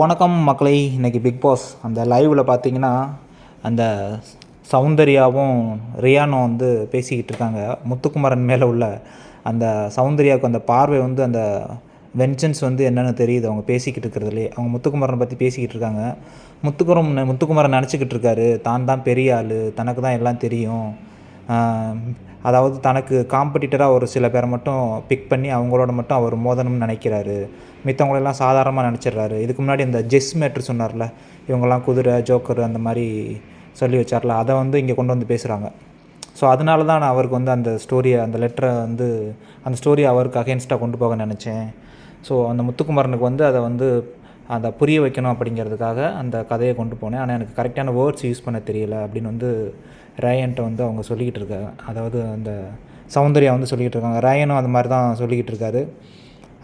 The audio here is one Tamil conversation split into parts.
வணக்கம் மக்களை. இன்றைக்கி பிக் பாஸ் அந்த லைவில் பார்த்தீங்கன்னா அந்த சௌந்தர்யாவும் ரியானும் வந்து பேசிக்கிட்டு இருக்காங்க. முத்துக்குமரன் மேலே உள்ள அந்த சௌந்தர்யாவுக்கு அந்த பார்வை வந்து அந்த வென்ஜன்ஸ் வந்து என்னென்னு தெரியுது. அவங்க பேசிக்கிட்டு இருக்கிறதுலே அவங்க முத்துக்குமரனை பற்றி பேசிக்கிட்டு இருக்காங்க. முத்துக்குமரன் முத்துக்குமரன் நினச்சிக்கிட்டு இருக்காரு. தான் தான் பெரிய ஆள். தனக்கு தான் எல்லாம் தெரியும். அதாவது தனக்கு காம்படிட்டராக ஒரு சில பேரை மட்டும் பிக் பண்ணி அவங்களோட மட்டும் அவர் மோதணும்னு நினைக்கிறாரு. மித்தவங்களெல்லாம் சாதாரணமாக நினச்சிடுறாரு. இதுக்கு முன்னாடி இந்த ஜெஸ் மேட்ரு சொன்னார்ல இவங்கெல்லாம் குதிரை ஜோக்கர் அந்த மாதிரி சொல்லி வச்சார்ல அதை வந்து இங்கே கொண்டு வந்து பேசுகிறாங்க ஸோ அதனால தான் நான் அவருக்கு வந்து அந்த ஸ்டோரியை அந்த லெட்டரை வந்து அந்த ஸ்டோரியை அவருக்கு அகேன்ஸ்டாக கொண்டு போக நினச்சேன். ஸோ அந்த முத்துக்குமரனுக்கு வந்து அதை வந்து அதை புரிய வைக்கணும் அப்படிங்கிறதுக்காக அந்த கதையை கொண்டு போனேன். ஆனால் எனக்கு கரெக்டான வேர்ட்ஸ் யூஸ் பண்ண தெரியல அப்படின்னு வந்து ரேயன்ட்ட வந்து அவங்க சொல்லிக்கிட்டு இருக்காங்க. அதாவது அந்த சௌந்தர்யா வந்து சொல்லிக்கிட்டு இருக்காங்க. ரேயனும் அது மாதிரி தான் சொல்லிக்கிட்டு இருக்காரு.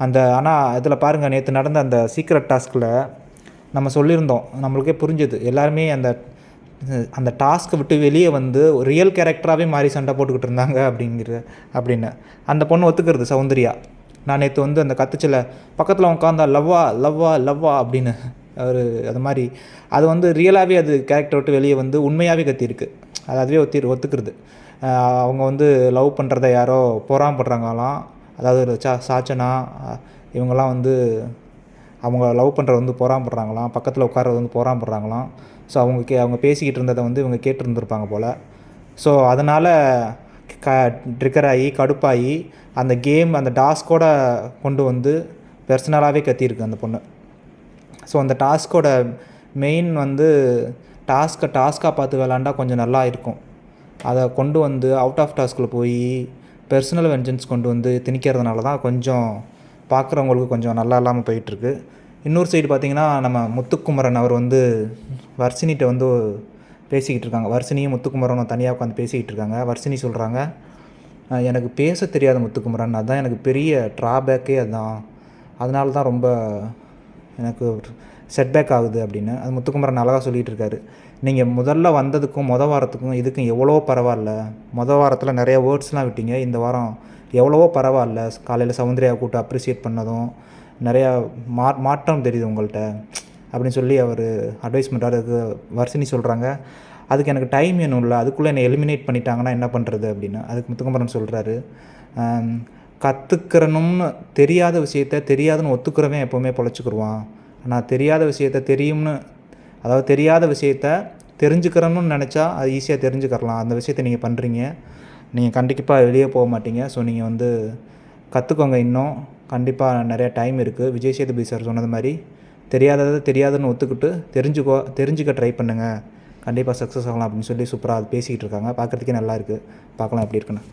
அந்த ஆனால் இதில் பாருங்கள் நேற்று நடந்த அந்த சீக்ரெட் டாஸ்கில் நம்ம சொல்லியிருந்தோம். நம்மளுக்கே புரிஞ்சுது. எல்லாருமே அந்த அந்த டாஸ்க்கை விட்டு வெளியே வந்து ரியல் கேரக்டராகவே மாறி சண்டை போட்டுக்கிட்டு இருந்தாங்க அப்படிங்கிற அப்படின்னு. அந்த பொண்ணு ஒத்துக்கிறது சௌந்தர்யா. நான் நேற்று வந்து அந்த கத்துச்சில் பக்கத்தில் உட்காந்தா லவ்வா லவ்வா லவ்வா அப்படின்னு ஒரு அது மாதிரி அது வந்து ரியலாகவே அது கேரக்டர் விட்டு வெளியே வந்து உண்மையாகவே கத்தியிருக்கு அது அதுவே ஒத்தி ஒத்துக்கிறது. அவங்க வந்து லவ் பண்ணுறத யாரோ பொறாமப்படுறாங்களாம். அதாவது ஒரு சா சாச்சனா இவங்கெல்லாம் வந்து அவங்க லவ் பண்ணுறது வந்து பொறாமப்படுறாங்களாம். பக்கத்தில் உட்கார்றது வந்து பொறாமப்படுறாங்களாம். ஸோ அவங்க கே அவங்க பேசிக்கிட்டு இருந்ததை வந்து இவங்க கேட்டுருந்துருப்பாங்க போல். ஸோ அதனால் க ட்ரிக்கர் ஆகி கடுப்பாகி அந்த கேம் அந்த டாஸ்கோட கொண்டு வந்து பர்சனலாகவே கத்தியிருக்கு அந்த பொண்ணு. ஸோ அந்த டாஸ்கோட மெயின் வந்து டாஸ்க்கை டாஸ்க்காக பார்த்து விளாண்டா கொஞ்சம் நல்லா இருக்கும். அதை கொண்டு வந்து அவுட் ஆஃப் டாஸ்கில் போய் பர்சனல் வெஞ்சன்ஸ் கொண்டு வந்து திணிக்கிறதுனால தான் கொஞ்சம் பார்க்குறவங்களுக்கு கொஞ்சம் நல்லா இல்லாமல் போயிட்டுருக்கு. இன்னொரு சைடு பார்த்தீங்கன்னா நம்ம முத்துக்குமரன் அவர் வந்து வர்ஷினிகிட்ட வந்து பேசிக்கிட்டு இருக்காங்க வர்ஷினியும் முத்துக்குமரனும் தனியாக உட்காந்து பேசிக்கிட்டு இருக்காங்க வர்ஷினி சொல்கிறாங்க எனக்கு பேச தெரியாத முத்துக்குமரன். அதுதான் எனக்கு பெரிய ட்ராபேக்கே அதுதான் அதனால தான் ரொம்ப எனக்கு செட்பேக் ஆகுது அப்படின்னு அது முத்துக்குமரன் அழகாக சொல்லிகிட்டு இருக்காரு நீங்கள் முதல்ல வந்ததுக்கும் மொதல் வாரத்துக்கும் இதுக்கும் எவ்வளோ பரவாயில்ல. மொதல் வாரத்தில் நிறைய வேர்ட்ஸ்லாம் விட்டீங்க. இந்த வாரம் எவ்வளவோ பரவாயில்ல. காலையில் சௌந்தர்யா கூட்டு அப்ரிசியேட் பண்ணதும் நிறையா மா மாற்றம் தெரியுது உங்கள்கிட்ட அப்படின்னு சொல்லி அவர் அட்வைஸ் பண்ணுறாரு அதுக்கு வர்ஷினி சொல்கிறாங்க அதுக்கு எனக்கு டைம் இல்லை. அதுக்குள்ளே என்னை எலிமினேட் பண்ணிட்டாங்கன்னா என்ன பண்ணுறது அப்படின்னு. அதுக்கு முத்துக்குமரன் சொல்கிறாரு கற்றுக்கிறணும்னு தெரியாத விஷயத்த தெரியாதுன்னு ஒத்துக்கிறவன் எப்போவுமே பொழைச்சிக்கிருவான். ஆனால் தெரியாத விஷயத்த தெரியும்னு அதாவது தெரியாத விஷயத்த தெரிஞ்சுக்கிறணும்னு நினச்சா அது ஈஸியாக தெரிஞ்சுக்கரலாம் அந்த விஷயத்த நீங்கள் பண்ணுறீங்க நீங்கள் கண்டிப்பாக வெளியே போக மாட்டீங்க. ஸோ நீங்கள் வந்து கற்றுக்கோங்க இன்னும். கண்டிப்பாக நிறையா டைம் இருக்குது விஜய் சேதுபதி சார் சொன்னது மாதிரி. தெரியாததை தெரியாதுன்னு ஒத்துக்கிட்டு தெரிஞ்சுக்கோ தெரிஞ்சுக்க ட்ரை பண்ணுங்கள் கண்டிப்பாக சக்ஸஸ் ஆகலாம் அப்படின்னு சொல்லி சூப்பராக அது பேசிக்கிட்டு இருக்காங்க. பார்க்குறதுக்கே நல்லா இருக்குது பார்க்கலாம் எப்படி இருக்குன்னு.